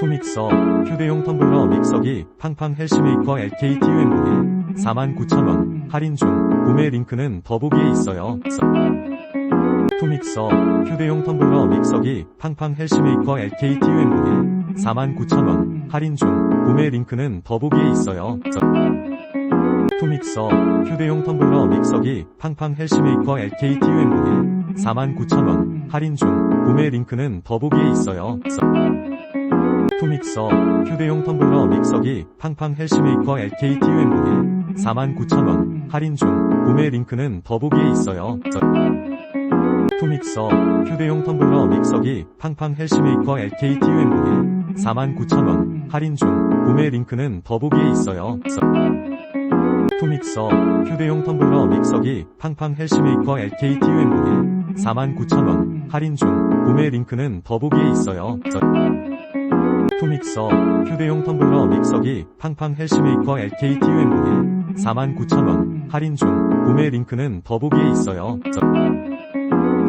투 믹서, 휴대용 텀블러 믹서기, 팡팡 헬시메이커 LKT 웬무기 49,000원 할인 중 구매 링크는 더보기에 있어요. 투 믹서, 휴대용 텀블러 믹서기, 팡팡 헬시메이커 LKT 웬무기 49,000원 할인 중 구매 링크는 더보기에 있어요. 투 믹서, 휴대용 텀블러 믹서기, 팡팡 헬시메이커 LKT 웬무기 49,000원 할인 중 구매 링크는 더보기에 있어요. 투 믹서, 휴대용 텀블러 믹서기, 팡팡 헬시메이커 LKT 웬무기 49,000원 할인 중 구매 링크는 더보기에 있어요. 투 믹서, 휴대용 텀블러 믹서기, 팡팡 헬시메이커 LKT 웬무기 49,000원 할인 중 구매 링크는 더보기에 있어요. 투 믹서, 휴대용 텀블러 믹서기, 팡팡 헬시메이커 LKT 웬무기 49,000원 할인 중 구매 링크는 더보기에 있어요. 투 믹서, 휴대용 텀블러 믹서기, 팡팡 헬시메이커 LKT 웬무기 49,000원 할인 중 구매 링크는 더보기에 있어요.